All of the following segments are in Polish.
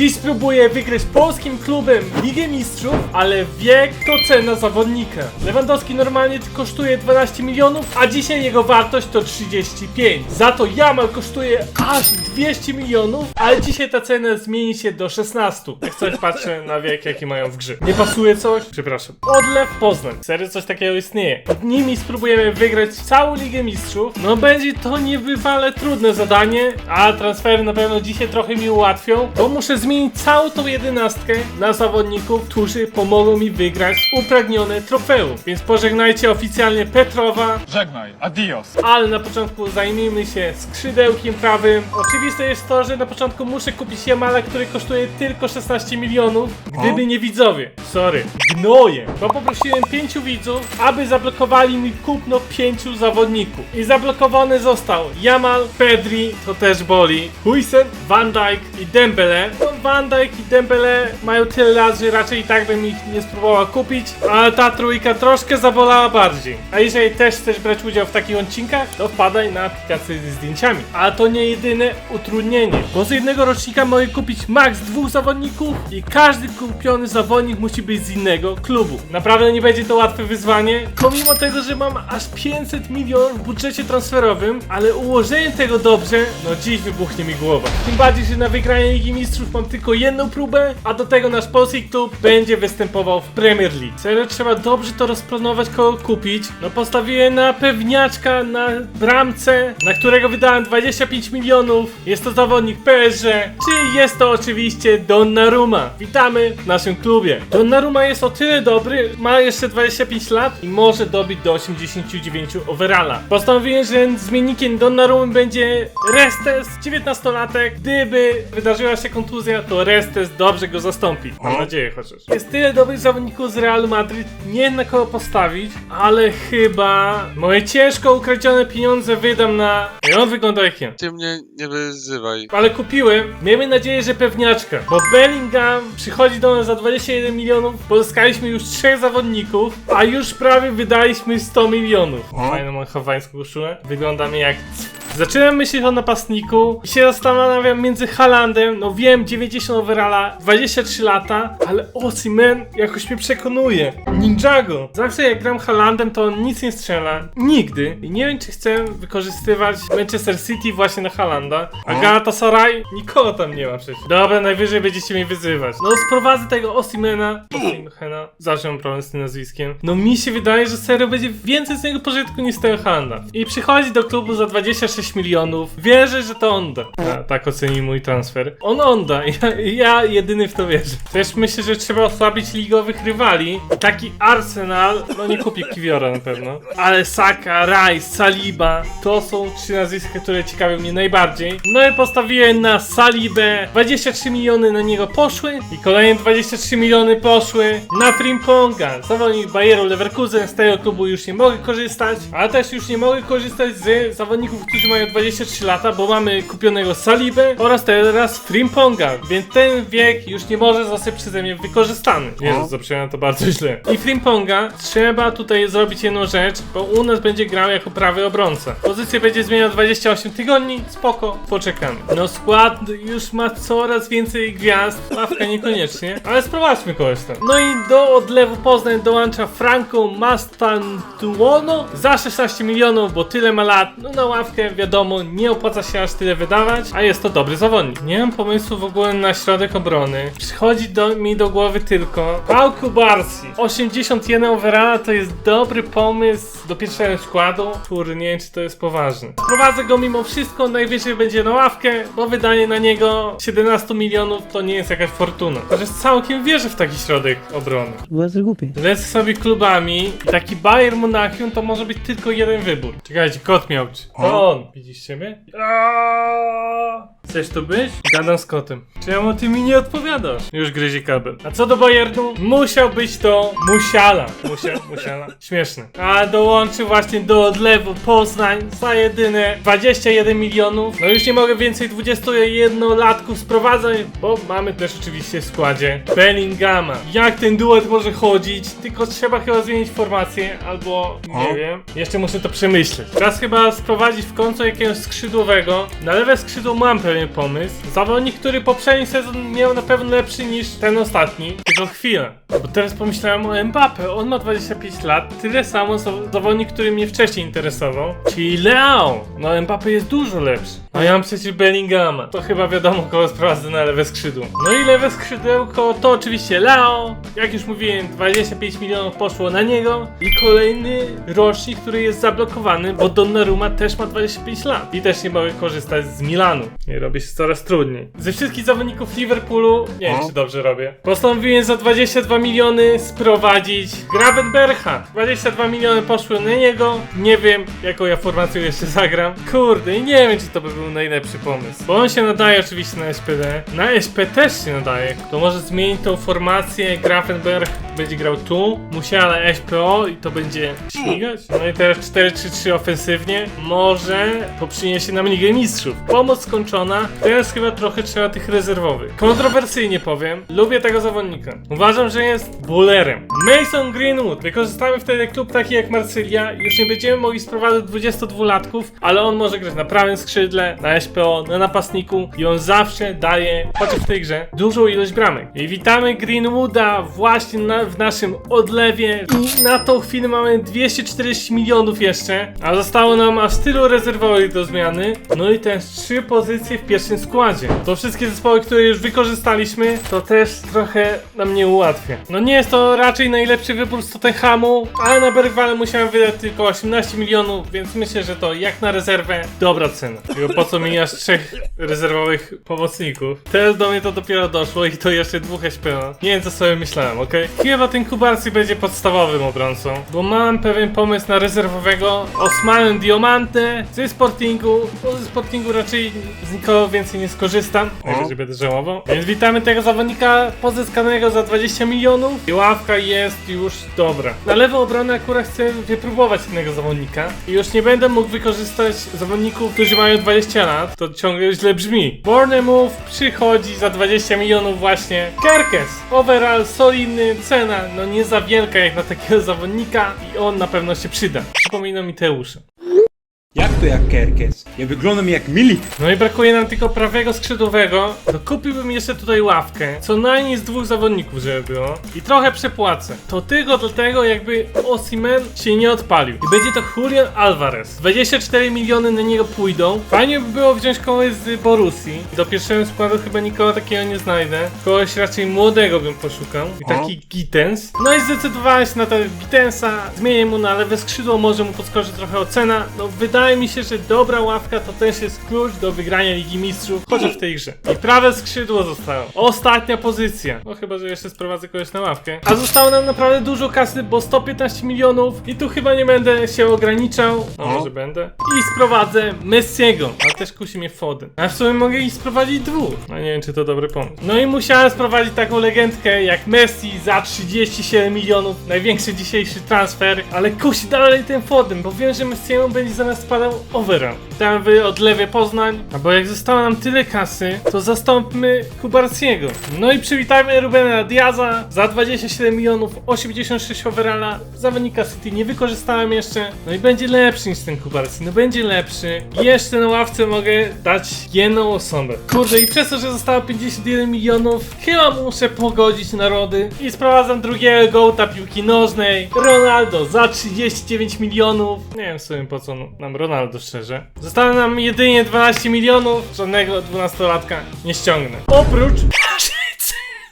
Dziś spróbuję wygrać polskim klubem Ligę Mistrzów, ale wiek to cena zawodnika. Lewandowski normalnie kosztuje 12 milionów, a dzisiaj jego wartość to 35. Za to Jamal kosztuje aż 200 milionów, ale dzisiaj ta cena zmieni się do 16. Jak coś patrzę na wiek jaki mają w grze. Nie pasuje coś? Przepraszam. Odlew Poznań. Serio coś takiego istnieje. Nimi spróbujemy wygrać całą Ligę Mistrzów. No będzie to niebywale trudne zadanie, a transfery na pewno dzisiaj trochę mi ułatwią, bo muszę zmienić całą tą jedenastkę na zawodników, którzy pomogą mi wygrać upragnione trofeum. Więc pożegnajcie oficjalnie Petrowa, Żegnaj, adios. ale na początku zajmijmy się skrzydełkiem prawym. Oczywiste jest to, że na początku muszę kupić Jamala, który kosztuje tylko 16 milionów, gdyby nie widzowie. Sorry, gnoje. Bo poprosiłem pięciu widzów, aby zablokowali mi kupno pięciu zawodników. I zablokowany został Jamal, Pedri, to też boli, Huisen, Van Dijk i Dembele. Van Dijk i Dembele mają tyle lat, że raczej i tak bym ich nie spróbowała kupić, ale ta trójka troszkę zabolała bardziej. A jeżeli też chcesz brać udział w takich odcinkach, to wpadaj na aplikację ze zdjęciami. A to nie jedyne utrudnienie, bo z jednego rocznika mogę kupić maks dwóch zawodników i każdy kupiony zawodnik musi być z innego klubu. Naprawdę nie będzie to łatwe wyzwanie, pomimo tego, że mam aż 500 milionów w budżecie transferowym, ale ułożenie tego dobrze, no dziś wybuchnie mi głowa. Tym bardziej, że na wygranie Ligi Mistrzów mam tylko jedną próbę, a do tego nasz polski klub będzie występował w Premier League. Serio, trzeba dobrze to rozplanować, kogo kupić. No postawiłem na pewniaczka, na bramce, na którego wydałem 25 milionów. Jest to zawodnik PSG, czy jest to oczywiście Donnarumma. Witamy w naszym klubie. Donnarumma jest o tyle dobry, ma jeszcze 25 lat i może dobić do 89 overalla. Postanowiłem, że zmiennikiem Donnarummy będzie Restes, 19-latek. Gdyby wydarzyła się kontuzja, to Restes dobrze go zastąpi. Mam nadzieję chociaż. Jest tyle dobrych zawodników z Realu Madryt, nie wiem na kogo postawić, ale chyba moje ciężko ukradzione pieniądze wydam na... I on wygląda jak ja. Ty mnie nie wyzywaj. Ale kupiłem. Miejmy nadzieję, że pewniaczka. Bo Bellingham przychodzi do nas za 21 milionów. Pozyskaliśmy już trzech zawodników, a już prawie wydaliśmy 100 milionów. Fajną mam hawańską koszulę. Wyglądamy jak. Zaczynam myśleć o napastniku i się zastanawiam między Halandem, no wiem, 90 overalla, 23 lata, ale Osimhen jakoś mnie przekonuje. Ninjago. Zawsze jak gram Halandem, to on nic nie strzela. Nigdy. I nie wiem, czy chcę wykorzystywać Manchester City właśnie na Halanda. A Galatasaray? Nikogo tam nie ma przecież. Dobra, najwyżej będziecie mnie wyzywać. No sprowadzę tego Osimena. Osimhena. Zawsze mam problem z tym nazwiskiem. No mi się wydaje, że serio będzie więcej z niego pożytku niż z tego Halanda. I przychodzi do klubu za 26 milionów. Wierzę, że to on da. A, tak oceni mój transfer. On on da. Ja, ja jedyny w to wierzę. Też myślę, że trzeba osłabić ligowych rywali. Taki Arsenal, no nie kupi Kiwiora na pewno. Ale Saka, Rice, Saliba, to są trzy nazwiska, które ciekawią mnie najbardziej. No i postawiłem na Salibę. 23 miliony na niego poszły i kolejne 23 miliony poszły na Frimponga. Zawodnik Bayeru Leverkusen, z tego klubu już nie mogę korzystać, ale też już nie mogę korzystać z zawodników, którzy mają 23 lata, bo mamy kupionego Salibę oraz teraz Frimponga, więc ten wiek już nie może zostać przeze mnie wykorzystany. Jezus, zabrzmiałem to bardzo źle. I Frimponga trzeba tutaj zrobić jedną rzecz, bo u nas będzie grał jako prawy obrońca. Pozycję będzie zmieniał 28 tygodni, spoko, poczekamy. No skład już ma coraz więcej gwiazd, ławka niekoniecznie, ale sprowadźmy kogoś tam. No i do odlewu Poznań dołącza Franco Mastantuono za 16 milionów, bo tyle ma lat. No na ławkę wiadomo, nie opłaca się aż tyle wydawać, a jest to dobry zawodnik. Nie mam pomysłu w ogóle na środek obrony. Przychodzi do, mi do głowy tylko Pał Kubarsi. 81 overalla to jest dobry pomysł do pierwszego składu, który nie wiem czy to jest poważne. Prowadzę go mimo wszystko, najwyżej będzie na ławkę, bo wydanie na niego 17 milionów to nie jest jakaś fortuna. Chociaż całkiem wierzę w taki środek obrony. Była za głupie. Lecę sobie klubami i taki Bayern Monachium to może być tylko jeden wybór. Czekajcie, kot miał. To on. Widzisz siebie? Aaaa! Chcesz tu być? Gadam z kotem. Czemu ty mi nie odpowiadasz? Już gryzie kabel. A co do Bayernu? Musiał być to Musiala. Musia, musiala. Śmieszne. A dołączył właśnie do odlewu Poznań za jedyne 21 milionów. No już nie mogę więcej 21 latków sprowadzać, bo mamy też oczywiście w składzie Bellingama. Jak ten duet może chodzić? Tylko trzeba chyba zmienić formację, albo nie wiem. Jeszcze muszę to przemyśleć. Teraz chyba sprowadzić w końcu jakiegoś skrzydłowego. Na lewe skrzydło mam pewien pomysł. Zawodnik, który poprzedni sezon miał na pewno lepszy niż ten ostatni. Tylko chwilę. Bo teraz pomyślałem o Mbappe. On ma 25 lat. Tyle samo co zawodnik, który mnie wcześniej interesował. Czyli. No Mbappe jest dużo lepszy. A ja mam przecież Bellingama. To chyba wiadomo, kogo sprowadzę na lewe skrzydło. No i lewe skrzydełko to oczywiście Leo. Jak już mówiłem, 25 milionów poszło na niego. I kolejny rocznik, który jest zablokowany, bo Donnarumma też ma 25 lat. I też nie mogę korzystać z Milanu. I robi się coraz trudniej. Ze wszystkich zawodników Liverpoolu, nie wiem czy dobrze robię, postanowiłem za 22 miliony sprowadzić Gravenbercha. 22 miliony poszły na niego. Nie wiem, jaką ja formacją jeszcze zagram. Kurde, i nie wiem, czy to by był najlepszy pomysł. Bo on się nadaje oczywiście na SPD. Na SP też się nadaje. To może zmienić tą formację. Grafenberg będzie grał tu. Musiala SPO i to będzie śmigać. No i teraz 4-3-3 ofensywnie. Może to przyniesie nam Ligę Mistrzów. Pomoc skończona. Teraz chyba trochę trzeba tych rezerwowych. Kontrowersyjnie powiem. Lubię tego zawodnika. Uważam, że jest bowlerem. Mason Greenwood. Wykorzystamy wtedy klub taki jak Marsylia. Już nie będziemy mogli sprowadzać 22-latków, ale on może grać na prawym skrzydle, na SPO, na napastniku i on zawsze daje, chociaż w tej grze, dużą ilość bramek. I witamy Greenwooda właśnie na, w naszym odlewie. I na tą chwilę mamy 240 milionów jeszcze, a zostało nam aż tylu rezerwowych do zmiany. No i też trzy pozycje w pierwszym składzie. To wszystkie zespoły, które już wykorzystaliśmy, to też trochę nam nie ułatwia. No nie jest to raczej najlepszy wybór z Tottenhamu, ale na Bergwale musiałem wydać tylko 18 milionów, więc myślę, że to jak na rezerwę dobra cena. Po co mi aż trzech rezerwowych pomocników? Teraz do mnie to dopiero doszło i to jeszcze dwóch SPO. Nie wiem co sobie myślałem, okej? Chyba ten Kubarcy będzie podstawowym obrońcą, bo mam pewien pomysł na rezerwowego Osmanem Diamante ze Sportingu, bo ze Sportingu raczej z nikogo więcej nie skorzystam, najwyżej będę żałował. Więc witamy tego zawodnika pozyskanego za 20 milionów i ławka jest już dobra. Na lewą obronę akurat chcę wypróbować innego zawodnika i już nie będę mógł wykorzystać zawodników, którzy mają 20 lat, to ciągle źle brzmi. Bournemouth przychodzi za 20 milionów właśnie. Kerkes, overall solidny, cena no nie za wielka jak na takiego zawodnika i on na pewno się przyda. Przypomina mi. Jak to jak Kerkes? Ja wyglądam jak Milik. No i brakuje nam tylko prawego skrzydłowego. To kupiłbym jeszcze tutaj ławkę. Co najmniej z dwóch zawodników, żeby było. I trochę przepłacę. To tylko dlatego, jakby Osimen się nie odpalił. I będzie to Julian Alvarez. 24 miliony na niego pójdą. Fajnie by było wziąć kogoś z Borussii. Do pierwszego składu chyba nikogo takiego nie znajdę. Kogoś raczej młodego bym poszukał. I taki Gittens. No i zdecydowałem się na tego Gittensa. Zmienię mu na lewe skrzydło, może mu podskoczy trochę ocena. No wydaje mi się, że dobra ławka to też jest klucz do wygrania Ligi Mistrzów, chociaż w tej grze. I prawe skrzydło zostało. Ostatnia pozycja. No chyba, że jeszcze sprowadzę kogoś na ławkę. A zostało nam naprawdę dużo kasy, bo 115 milionów i tu chyba nie będę się ograniczał. No może będę. I sprowadzę Messiego. A też kusi mnie Foden. A w sumie mogę ich sprowadzić dwóch. No nie wiem, czy to dobry pomysł. No i musiałem sprowadzić taką legendkę jak Messi za 37 milionów. Największy dzisiejszy transfer. Ale kusi dalej ten Foden, bo wiem, że Messiemu będzie zamiast spadał overall. Tam wy od lewej Poznań. A bo jak zostało nam tyle kasy, to zastąpmy Kubarciego. No i przywitajmy Rubena Diaza za 27 milionów, 86 overalla. Zawodnika City nie wykorzystałem jeszcze. No i będzie lepszy niż ten Kubarci. No będzie lepszy. Jeszcze na ławce mogę dać jedną osobę. Kurde, i przez to, że zostało 51 milionów, chyba muszę pogodzić narody. I sprowadzam drugiego gołta piłki nożnej. Ronaldo za 39 milionów. Nie wiem w sumie po co nam Ronaldo szczerze. Zostało nam jedynie 12 milionów. Żadnego 12-latka nie ściągnę. Oprócz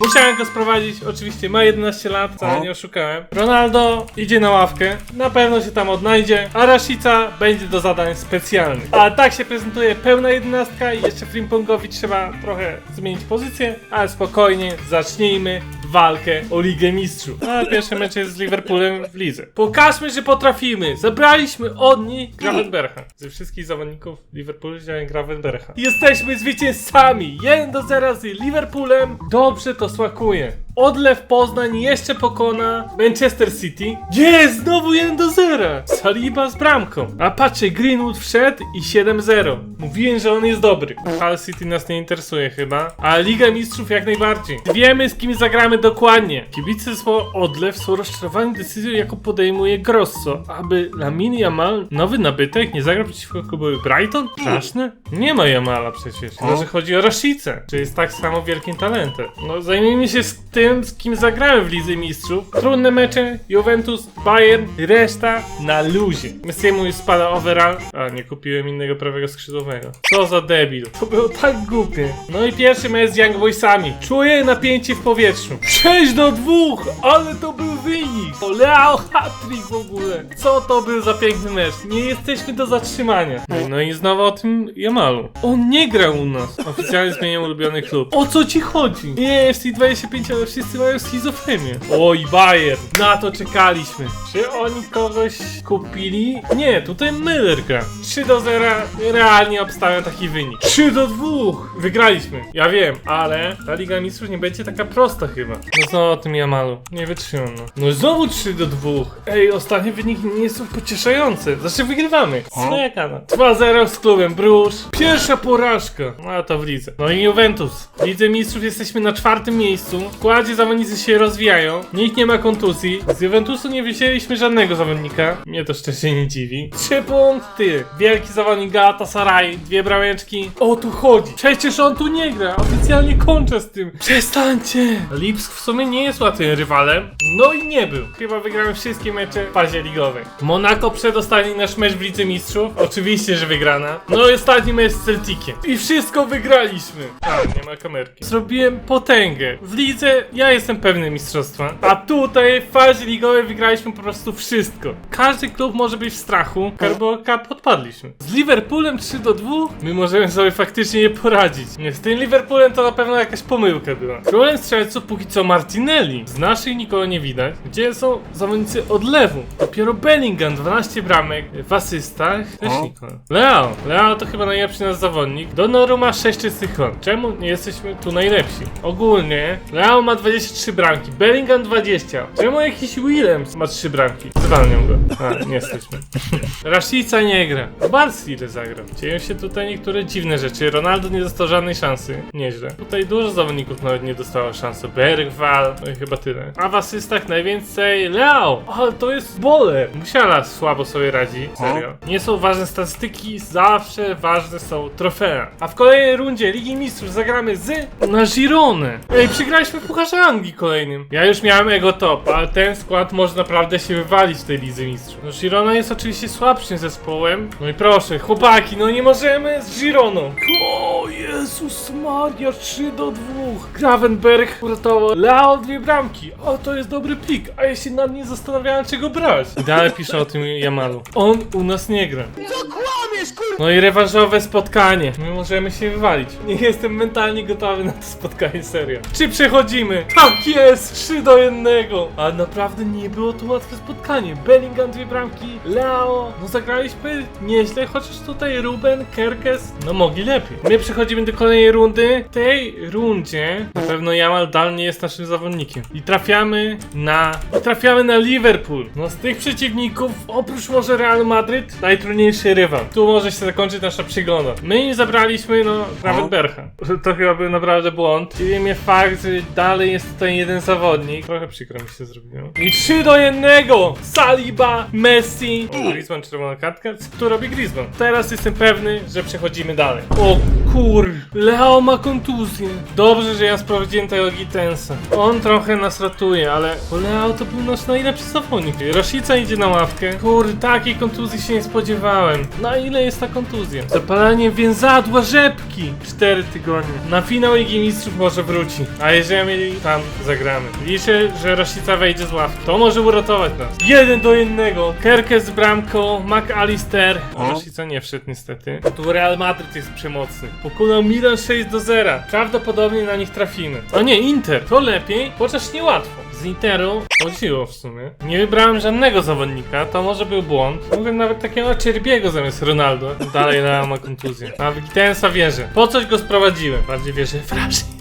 Musiałem go sprowadzić, oczywiście ma 11 lat, wcale nie oszukałem. Ronaldo idzie na ławkę, na pewno się tam odnajdzie, a Rashica będzie do zadań specjalnych. A tak się prezentuje pełna jedenastka i jeszcze Frimpongowi trzeba trochę zmienić pozycję, ale spokojnie, zacznijmy walkę o Ligę Mistrzów. A pierwszy mecz jest z Liverpoolem w lidze. Pokażmy, że potrafimy. Zabraliśmy od nich Gravenbercha. Ze wszystkich zawodników Liverpoolu wziąłem Gravenbercha. Jesteśmy zwycięzcami! 1 do 0 z Liverpoolem. Dobrze to smakuje. Odlew Poznań jeszcze pokona Manchester City. Jest! Znowu 1 do 0! Saliba z bramką. A patrzcie, Greenwood wszedł i 7-0. Mówiłem, że on jest dobry. Hull City nas nie interesuje chyba. A Liga Mistrzów jak najbardziej. Wiemy z kim zagramy dokładnie. Kibice zespołu Odlew są rozczarowani decyzją, jaką podejmuje Grosso, aby Lamin Jamal, nowy nabytek, nie zagrał przeciwko klubowi Brighton? Straszne? Nie ma Jamala przecież. Może chodzi o Rashicę, czy jest tak samo wielkim talentem. No zajmijmy się z tym, z kim zagrałem w Lidze Mistrzów. Trudne mecze, Juventus, Bayern, reszta na luzie. Messiemu już spada overall, a nie kupiłem innego prawego skrzydłowego. Co za debil. To było tak głupie. No i pierwszy mecz z Young Boysami. Czuję napięcie w powietrzu. 6 do 2, ale to był wynik. O, Leo w ogóle. Co to był za piękny mecz. Nie jesteśmy do zatrzymania. No i znowu o tym Jamalu. On nie grał u nas. Oficjalnie zmieniam ulubiony klub. O co ci chodzi? Nie, FC25, ale wszyscy mają schizofrenię. Oj, Bayern. Na to czekaliśmy. Czy oni kogoś kupili? Nie, tutaj Miller gra. 3 do 0. Realnie obstawiam taki wynik. 3 do 2. Wygraliśmy. Ja wiem, ale ta Liga Mistrzów nie będzie taka prosta chyba. No znowu o tym Jamalu. Nie wytrzymam, no. No znowu 3 do 2. Ej, ostatnie wyniki nie są pocieszające. Znaczy wygrywamy. Jak Ana? 2-0 z klubem Brusz. Pierwsza porażka. No to w lidze. No i Juventus. W Lidze Mistrzów jesteśmy na czwartym miejscu. W składzie zawodnicy się rozwijają. Nikt nie ma kontuzji. Z Juventusu nie wzięliśmy żadnego zawodnika. Mnie to szczerze nie dziwi. Trzy punkty. Wielki zawodnik Galatasaray. Dwie brameczki. O tu chodzi. Przecież on tu nie gra. Oficjalnie kończę z tym. Przestańcie. Lipsk w sumie nie jest łatwym rywalem. No i nie był. Chyba wygramy wszystkie mecze w fazie ligowej. Monaco przedostatni nasz mecz w Lidze Mistrzów. Oczywiście, że wygrana. No i ostatni mecz z Celticiem. I wszystko wygraliśmy. A, nie ma kamerki. Zrobiłem potęgę. W lidze ja jestem pewny mistrzostwa. A tutaj w fazie ligowej wygraliśmy po prostu wszystko. Każdy klub może być w strachu. Carbo Cup odpadliśmy. Z Liverpoolem 3 do 2 my możemy sobie faktycznie nie poradzić. Nie, z tym Liverpoolem to na pewno jakaś pomyłka była. Królem strzelców póki co Martinelli. Z naszych nikogo nie widać. Gdzie są zawodnicy od lewu? Dopiero Bellingham 12 bramek w asystach. Też nikogo. Leo. Leo to chyba najlepszy nasz zawodnik. Donnarumma 6 czystych. Czemu nie jesteśmy tu najlepsi? Ogólnie Leo ma 23 bramki, Bellingham 20. Czemu jakiś Williams ma 3 bramki? Zwalniam go. A, nie jesteśmy. Rashica nie gra. Barsi ile zagrał. Dzieją się tutaj niektóre dziwne rzeczy. Ronaldo nie dostał żadnej szansy. Nieźle. Tutaj dużo zawodników nawet nie dostało szansy. Bergwal, no i chyba tyle. A w asystach najwięcej Leo. Ale to jest bole. Musiala słabo sobie radzi. Serio. Nie są ważne statystyki, zawsze ważne są trofea. A w kolejnej rundzie Ligi Mistrzów zagramy z na Gironę. Ej, przegraliśmy w Pucharze Anglii kolejnym. Ja już miałem ego top, ale ten skład może naprawdę się wywalić w tej Lidze Mistrzów. No Girona jest oczywiście słabszym zespołem. No i proszę, chłopaki, no nie możemy z Gironą. O Jezus Maria, 3 do 2. Gravenberg uratował Leo dwie bramki. O, to jest dobry plik, a ja się nad nie zastanawiałem czego brać. I dalej pisze o tym Jamalu. On u nas nie gra. No i rewanżowe spotkanie. My możemy się wywalić. Nie jestem mentalnie gotowy na to spotkanie, serio. Czy przechodzimy? Tak jest! 3 do 1. Ale naprawdę nie było to łatwe spotkanie. Bellingham dwie bramki, Leo. No zagraliśmy nieźle, chociaż tutaj Ruben, Kerkes, no mogli lepiej. My przechodzimy do kolejnej rundy. W tej rundzie na pewno Jamal Dal nie jest naszym zawodnikiem. I trafiamy na... I trafiamy na Liverpool. No z tych przeciwników, oprócz może Real Madryt, najtrudniejszy rywal. Tu może się zakończyć nasza przygoda. My zabraliśmy, no, nawet Bercha. To chyba był naprawdę błąd. Dziwi mnie fakt, że dalej jest tutaj jeden zawodnik. Trochę przykro mi się zrobiło. I 3 do 1! Saliba, Messi. O, Griezmann, czerwona kartka. Co robi Griezmann? Teraz jestem pewny, że przechodzimy dalej. O kur... Leo ma kontuzję. Dobrze, że ja sprawdziłem tego Gitensa. On trochę nas ratuje, ale... Bo Leo to był nasz najlepszy zawodnik. Rashica idzie na ławkę. Kur, takiej kontuzji się nie spodziewałem. Na ile jest ta kontuzja? Zapalenie więzadła rzepki. 4 tygodnie. Na finał Ligi Mistrzów może wróci. A jeżeli tam zagramy. Liczę, że Rashica wejdzie z ławki. To może uratować nas. 1 do 1. Kerkes z bramką, McAllister. Rashica nie wszedł niestety. Tu Real Madrid jest przemocny. Pokonał Milan 6 do 0. Prawdopodobnie na nich trafimy. O nie, Inter. To lepiej, chociaż niełatwo. Z Interu chodziło w sumie. Nie wybrałem żadnego zawodnika, to może był błąd. Mogłem nawet takiego Czerbiego zamiast Ronaldo. Dalej Real ma kontuzję. A w Gitensa wierzę. Po coś go sprowadziłem. Bardziej wierzę w.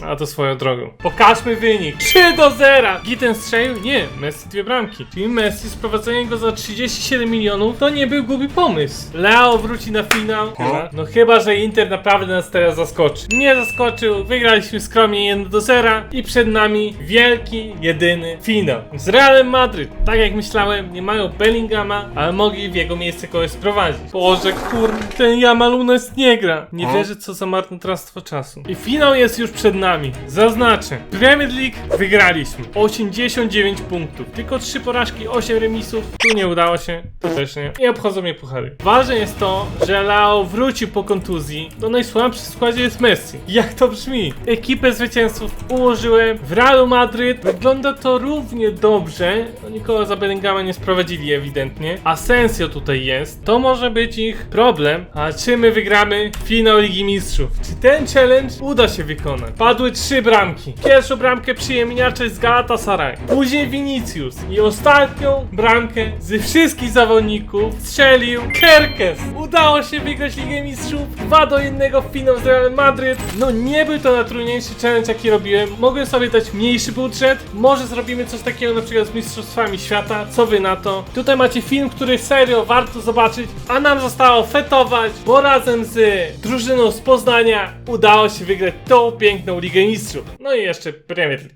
A to swoją drogą. Pokażmy wynik. 3 do 0. Gitten strzelił? Nie, Messi dwie bramki. Czyli Messi sprowadzenie go za 37 milionów to nie był głupi pomysł. Leo wróci na finał. Chyba. No chyba, że Inter naprawdę nas teraz zaskoczy. Nie zaskoczył. Wygraliśmy skromnie 1 do 0 i przed nami wielki, jedyny finał. Z Realem Madryt. Tak jak myślałem, nie mają Bellingama, ale mogli w jego miejsce kogoś sprowadzić. Boże, kurde, ten Jamalunes nie gra. Nie wierzę, co za marnotrawstwo czasu. I finał jest już przed nami. Zaznaczę. Premier League wygraliśmy. 89 punktów. Tylko 3 porażki, 8 remisów. Tu nie udało się. To też nie. I obchodzą mnie puchary. Ważne jest to, że Lao wrócił po kontuzji. To najsłabszy w składzie jest Messi. Jak to brzmi? Ekipę zwycięzców ułożyłem w Realu Madryt. Wygląda to równie dobrze. No, nikogo za Bellingama nie sprowadzili ewidentnie. Asensio tutaj jest. To może być ich problem. A czy my wygramy finał Ligi Mistrzów? Czy ten challenge uda się wykonać? Padły trzy bramki. Pierwszą bramkę przyjemniacze z Galatasaray. Później Vinicius. I ostatnią bramkę ze wszystkich zawodników strzelił Kerkes. Udało się wygrać Ligę Mistrzów. 2 do 1 w finał z Realem Madryt. No nie był to najtrudniejszy challenge jaki robiłem. Mogłem sobie dać mniejszy budżet. Może zrobimy coś takiego na przykład z Mistrzostwami Świata. Co wy na to? Tutaj macie film, który serio warto zobaczyć. A nam zostało fetować, bo razem z drużyną z Poznania udało się wygrać tą piękną Ligę Mistrzów. No i jeszcze Premier League.